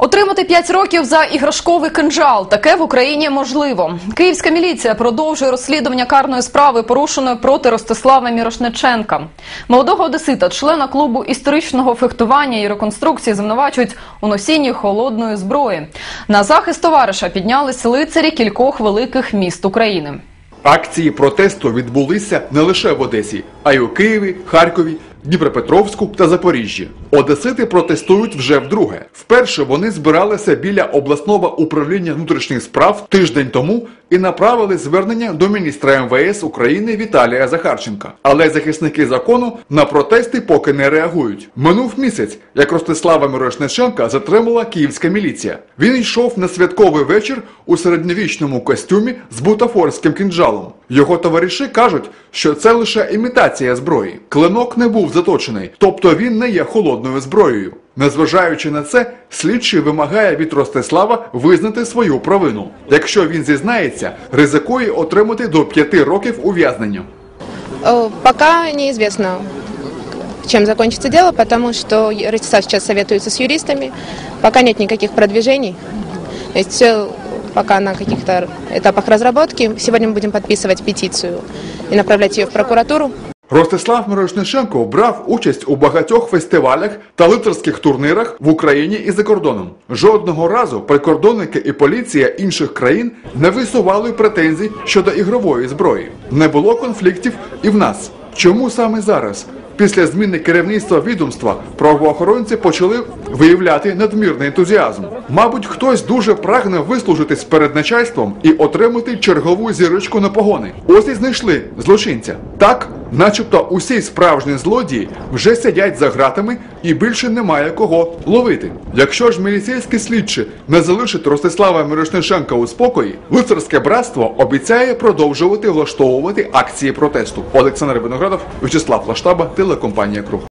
Отримати 5 років за іграшковий кинджал таке в Україні можливо. Київська міліція продовжує розслідування карної справи, порушеної проти Ростислава Мірошниченка. Молодого одесита, члена клубу історичного фехтування і реконструкції, звинувачують у носінні холодної зброї. На захист товариша піднялись лицарі кількох великих міст України. Акції протесту відбулися не лише в Одесі, а й у Києві, Харкові, Дніпропетровську та Запоріжжі. Одесити протестують вже вдруге. Вперше вони збиралися біля обласного управління внутрішніх справ тиждень тому і направили звернення до міністра МВС України Віталія Захарченка. Але захисники закону на протести поки не реагують. Минув місяць, як Ростислава Мирошниченка затримала київська міліція. Він йшов на святковий вечір у середньовічному костюмі з бутафорським кинджалом. Його товариші кажуть, що це лише імітація зброї. Клинок не був заточений, тобто він не є холодною зброєю. Незважаючи на це, слідчий вимагає від Ростислава визнати свою провину. Якщо він зізнається, ризикує отримати до п'яти років ув'язнення. Пока неизвестно, чем закончится дело, потому что Ростислав сейчас советуется с юристами. Пока нет никаких продвижений. То пока на каких-то этапах разработки. Сегодня мы будем подписывать петицию и направлять ее в прокуратуру. Ростислав Мирошниченко брав участь у багатьох фестивалях та лицарських турнірах в Україні і за кордоном. Жодного разу прикордонники і поліція інших країн не висували претензій щодо ігрової зброї. Не було конфліктів і в нас. Чому саме зараз? Після зміни керівництва відомства правоохоронці почали виявляти надмірний ентузіазм. Мабуть, хтось дуже прагне вислужитись перед начальством і отримати чергову зірочку на погони. Ось і знайшли злочинця. Так, начебто усі справжні злодії вже сидять за ґратами і більше немає кого ловити. Якщо ж міліцейські слідчі не залишать Ростислава Мирошниченка у спокої, лицарське братство обіцяє продовжувати влаштовувати акції протесту. Олександр Виноградов, Вячеслав Лаштаба, телекомпанія Круг.